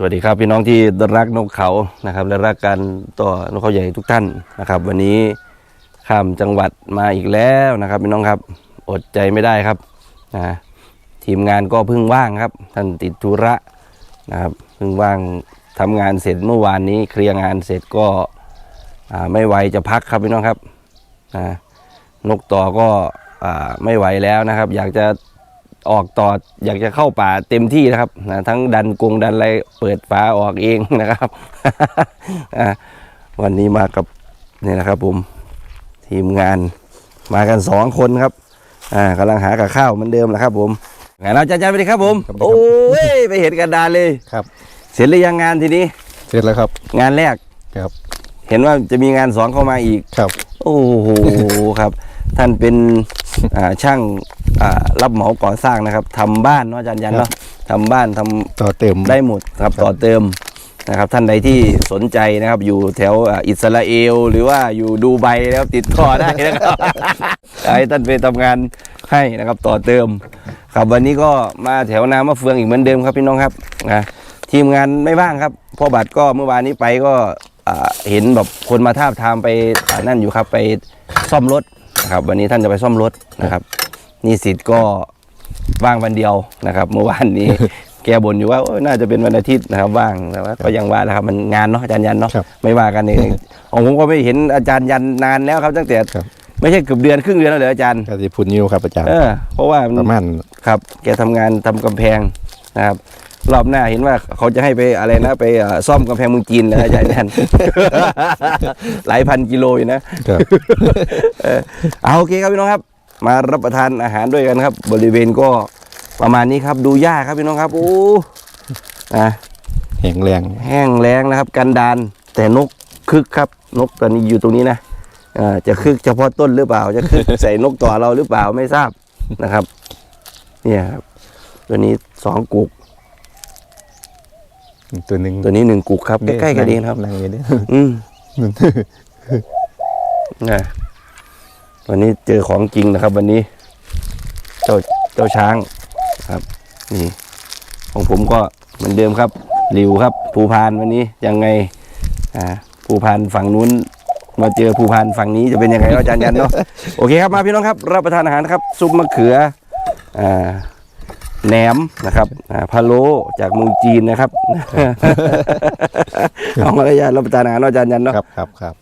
สวัสดีครับพี่น้องที่รักนกเขานะครับ และรักการต่อนกเขาใหญ่ทุกท่านนะครับ วันนี้ข้ามจังหวัดมาอีกแล้วนะครับพี่น้องครับอดใจไม่ได้ครับนะทีมงานก็เพิ่งว่างครับ ท่านติดธุระนะครับเพิ่งว่างทำงานเสร็จเมื่อวานนี้เคลียร์งานเสร็จก็ไม่ไหวจะพักครับพี่น้องครับนะนกต่อก็อไม่ไหวแล้วนะครับ อยากจะ ออกต่ออยากจะเข้าป่าเต็มที่นะครับนะทั้งดันกรงดันอะไรเปิดฝาออกเองนะครับอะวันนี้มากับนี่นะครับผมทีมงานมากันสองคนครับ อ่ากำลังหากับข้าวเหมือนเดิมแหละครับ ผมไงเราจะจันไปดีครับ ผมครับโอ้ยไปเห็นกันดานเลยครับ เสร็จหรือยังงานทีนี้ เสร็จแล้วครับ งานแรกครับ เห็นว่าจะมีงานสองเข้ามาอีกครับ โอ้โหครับ ท่านเป็นอ่า ช่างอ่ารับเหมาก่อสร้างนะครับทำบ้านเนาะอาจารย์ยันเนาะทำบ้านทำต่อเต็มได้หมดครับต่อเติมนะครับ ท่านใดที่สนใจนะครับ อยู่แถวอ่าอิสราเอล หรือว่าอยู่ดูไบแล้วติดต่อได้นะครับให้ท่านไปทำงานให้นะครับต่อเติม ครับวันนี้ก็มาแถวน้ำมะเฟืองอีกเหมือนเดิมครับพี่น้องครับนะทีมงานไม่ว่างครับพ่อบัตรก็เมื่อวานนี้ไปก็อ่าเห็นแบบคนมาทาบทามไปอ่านั่นอยู่ครับไปซ่อมรถ นะครับ วันนี้ท่านจะไปซ่อมรถนะครับนิสิตก็ว่างวันเดียวนะครับ เมื่อวานนี้แกบ่นอยู่ว่าโอ้ยน่าจะเป็นวันอาทิตย์นะครับว่างแต่ว่าก็ยังว่าแหละครับมันงานเนาะอาจารย์ยันเนาะครับไม่ว่ากันเองของผมก็ไม่เห็นอาจารย์ยันนานแล้วครับตั้งแต่ครับไม่ใช่เกือบเดือนครึ่งเดือนแล้วเหรออาจารย์กสิพุนนิวครับอาจารย์เออเพราะว่ามันประมาณครับ แกทำงานทำกำแพงนะครับ รอบหน้าเห็นว่าเขาจะให้ไปอะไรนะ ไปเอ่อซ่อมกำแพงเมืองจีนนะอาจารย์ยันหลายพันกิโลอยู่นะครับเออเอาโอเคครับพี่น้องครับ มารับประทานอาหารด้วยกันครับ บริเวณก็ประมาณนี้ครับ ดูหญ้าครับพี่น้องครับ โอ้อะแข็งแรงแห้งแล้งนะครับ กันดานแต่นกคึกครับ นกตอนนี้อยู่ตรงนี้นะอ่าจะคึกเฉพาะต้นหรือเปล่า จะคึกใส่นกต่อเราหรือเปล่าไม่ทราบนะครับ เนี่ยครับตัวนี้สองกุก ตัวหนึ่งตัวนี้หนึ่งกุกครับใกล้ๆกันเองครับนั่งอยู่เด้อืมนะวันนี้เจอของจริงนะครับ วันนี้ เจ้าเจ้าช้างครับ นี่ ของผมก็เหมือนเดิมครับริวครับ ภูพานวันนี้ยังไง อ่า ภูพานฝั่งนู้น มาเจอภูพานฝั่งนี้จะเป็นยังไงเนาะอาจารย์ยันเนาะโอเคครับมาพี่น้องครับ รับประทานอาหารนะครับ ซุปมะเขือ อ่า แหนมนะครับอ่าพะโล้จากเมืองจีนนะครับเอามาเลยญาติรับประทานอาหารเนาะอาจารย์ยันเนาะครับครับครับ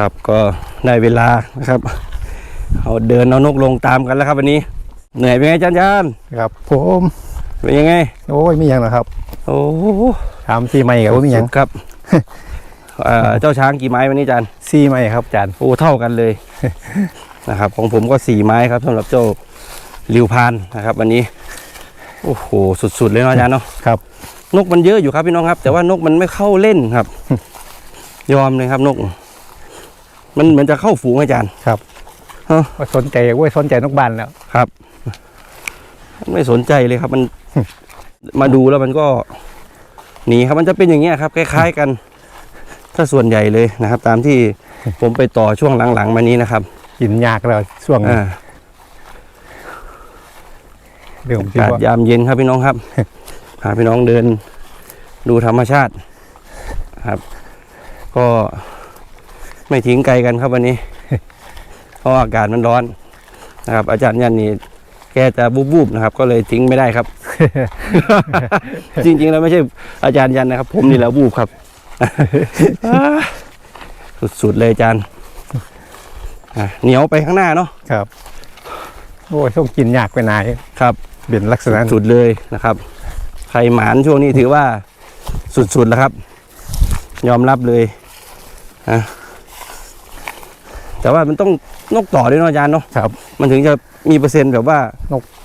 ครับก็ได้เวลานะครับเอาเดินเอานกลงตามกันแล้วครับวันนี้ เหนื่อยเป็นไงอาจารย์ยานครับผมเป็นยังไง โอ้ยมีอย่างเหรอครับ โอ้โหถามซีไม่กับว่ามีอย่างสุดครับเอ่อเจ้าช้างกี่ไม้วันนี้อาจารย์ซีไม่ครับอาจารย์โอ้เท่ากันเลยนะครับ ของผมก็สี่ไม้ครับสำหรับเจ้าลิวพานนะครับ วันนี้โอ้โหสุดๆเลยเนาะอาจารย์เนาะครับ นกมันเยอะอยู่ครับพี่น้องครับ แต่ว่านกมันไม่เข้าเล่นครับ ยอมเลยครับนก มันเหมือนจะเข้าฝูงอาจารย์ ครับฮะ ว่าสนใจเว้ยสนใจนกบานแล้ว ครับ มันไม่สนใจเลยครับ มัน มาดูแล้วมันก็หนีครับมันจะเป็นอย่างเงี้ยครับ คล้ายๆกัน ถ้าส่วนใหญ่เลยนะครับ ตามที่ผมไปต่อช่วงหลังๆมานี้นะครับกินยากแล้วช่วงนี้อ่า เรื่องอาที่กาศว่ายามเย็นครับพี่น้องครับ พาพี่น้องเดิน ดูธรรมชาติครับ ก็ ไม่ทิ้งไกลกันครับวันนี้ เพราะว่าอากาศมันร้อนนะครับ อาจารย์ยันนี่แกจะบูบๆนะครับ ก็เลยทิ้งไม่ได้ครับ จริงๆแล้วไม่ใช่อาจารย์ยันนะครับ ผมนี่แหละบูบครับ สุดๆเลยอาจารย์อะเหนียวไปข้างหน้าเนาะครับ โอ้ยต้องกินยากไปไหนครับเป็นลักษณะสุดเลยนะครับ ใครหมานช่วงนี้ถือว่าสุดๆแล้วครับ ยอมรับเลยนะ แต่ว่ามันต้องนกต่อด้วยเนาะอาจารย์เนาะครับ มันถึงจะมีเปอร์เซ็นต์แบบว่า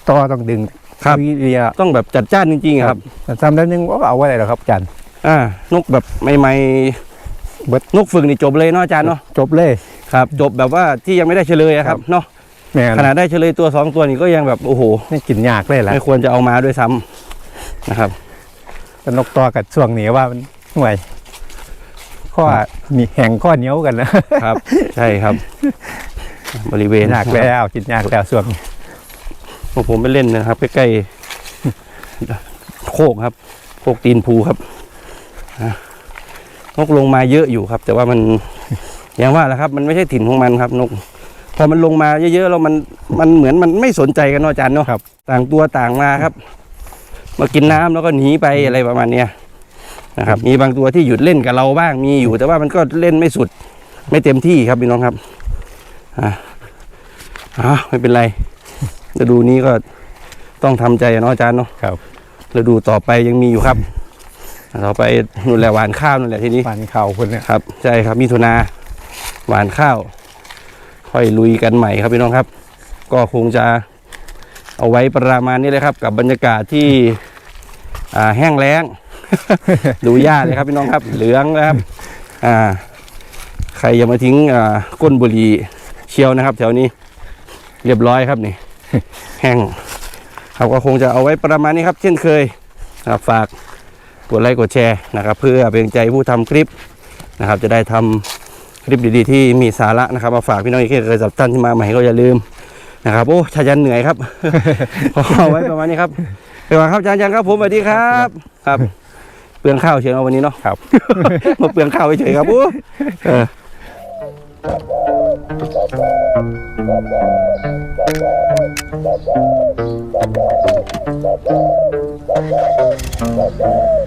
ต่อต้องดึงครับวิเรียต้องแบบจัดจ้านจริงๆอะครับ แต่ทำแล้วนึงว่าเอาไว้ไหนหรอครับอาจารย์อ่านกแบบใหม่ๆเบิดนกฝึกนี่จบเลยเนาะอาจารย์เนาะจบเลยครับจบแบบว่าที่ยังไม่ได้เฉลยอะครับเนาะแม่นขนาดได้เฉลยตัวสองตัวนี่ก็ยังแบบโอ้โหไม่กินยากเลยแหละไม่ควรจะเอามาด้วยซ้ำนะครับแต่นกต่อกับช่วงนี้ว่ามันห่วย ข้อมีแห่งข้อเหนียวกันนะครับ ใช่ครับ บริเวณยากแล้วกินยากแล้วช่วงนี้พวกผมไปเล่นนะครับ ใกล้ๆโคกครับ โคกตีนภูครับอะนกลงมาเยอะอยู่ครับ แต่ว่ามันอย่างว่าแหละครับ มันไม่ใช่ถิ่นของมันครับ นก พอมันลงมาเยอะๆแล้วมันมันเหมือนมันไม่สนใจกันเนาะอาจารย์เนาะครับต่างตัวต่างมาครับ มากินน้ำแล้วก็หนีไปอะไรประมาณเนี้ย นะครับมีบางตัวที่หยุดเล่นกับเราบ้างมีอยู่ แต่ว่ามันก็เล่นไม่สุด ไม่เต็มที่ครับพี่น้องครับอะอะไม่เป็นไรฤดูนี้ก็ต้องทำใจอะเนาะอาจารย์เนาะครับฤดูต่อไปยังมีอยู่ครับต่อไปนู่นแหละหวานข้าวนั่นแหละทีนี้ฟันเข่าคนเนี่ยครับใช่ครับมิถุนาหวานข้าว ค่อยลุยกันใหม่ครับพี่น้องครับ ก็คงจะเอาไว้ประมาณนี้เลยครับ กับบรรยากาศที่อ่าแห้งแล้ง ดูหญ้าเลยครับพี่น้องครับ เหลืองนะครับ อ่า ใครอย่ามาทิ้งอ่าก้นบุหรี่เชียวนะครับ แถวนี้ เรียบร้อยครับนี่ แห้งครับก็คงจะเอาไว้ประมาณนี้ครับ เช่นเคยนะครับฝากกดไลค์กดแชร์นะครับ เพื่อเป็นใจผู้ทำคลิปนะครับ จะได้ทำคลิปดีๆ ที่มีสาระนะครับมาฝากพี่น้องอีกเคยสับท่านที่มาใหม่ก็อย่าลืมนะครับโอ้ชายันเหนื่อยครับขอเอาไว้ประมาณนี้ครับเป็นว่าครับอายันครับผมสวัสดีครับ ครับ ปลืองข้าวเชียวเอาวันนี้เนาะครับ มาเปลืองข้าวเฉยๆครับโอ้เออ Thank